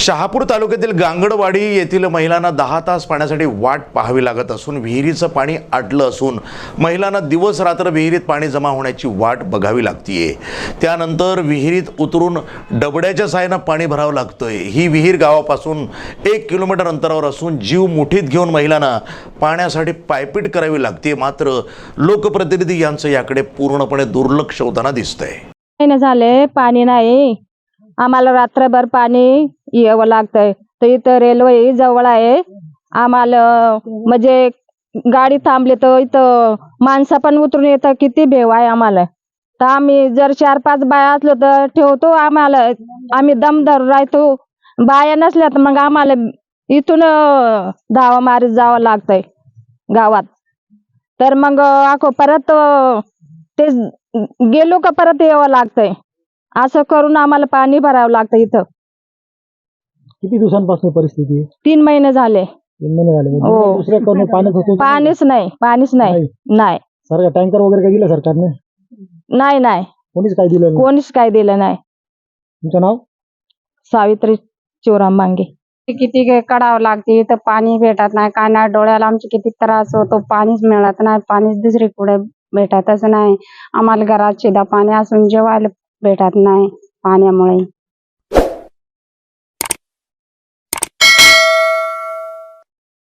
शहापूर तालुक्यातील गांगडवाडी येथील महिलांना दहा तास पाण्यासाठी वाट पाहावी लागत असून विहिरीचं पाणी आटलं असून महिलांना दिवस रात्र विहिरीत पाणी जमा होण्याची वाट बघावी लागतीये. त्यानंतर विहिरीत उतरून डबड्याच्या साहाय्यानं पाणी भरावं लागतंय. ही विहीर गावापासून एक किलोमीटर अंतरावर असून जीव मुठीत घेऊन महिलांना पाण्यासाठी पायपीट करावी लागते मात्र लोकप्रतिनिधी यांचं याकडे पूर्णपणे दुर्लक्ष होताना दिसतंय. झाले पाणी नाही. आम्हाला रात्रभर पाणी यावं लागतंय. तर इथं रेल्वे जवळ आहे. आम्हाला म्हणजे गाडी थांबली तर इथं माणसं पण उतरून येतं. किती भेव आहे आम्हाला. तर आम्ही जर चार पाच बाया असलो तर ठेवतो आम्हाला. आम्ही दम धरून राहतो. बाया नसल्या तर मग आम्हाला इथून धावा मारीत जावं लागतंय गावात. तर मग आखो परत ते गेलो का परत यावं लागतंय. असं करून आम्हाला पाणी भरावं लागतं इथं. किती दिवसांपासून परिस्थिती तीन महिने झाले. तीन महिने झाले. म्हणजे हो. दुसऱ्याकडून पाण्यात होतो पाणीच नाही. पाणीच नाही. नाही. सरकार टँकर वगैरे काय दिलं सरकारने? नाही नाही. कोणीच काय दिलं नाही? कोणीच काय दिलं नाही. तुमचं नाव? सावित्री शिवराम मांगे किती कडावं लागते इथं पाणी भेटत नाही. काय नाही डोळ्याला आमचे किती त्रास होतो पाणीच मिळत नाही. पाणीच दुसरीकडे भेटतच नाही. आम्हाला घरात सुद्धा पाणी असून जेवायला भेटत नाही पाण्यामुळे.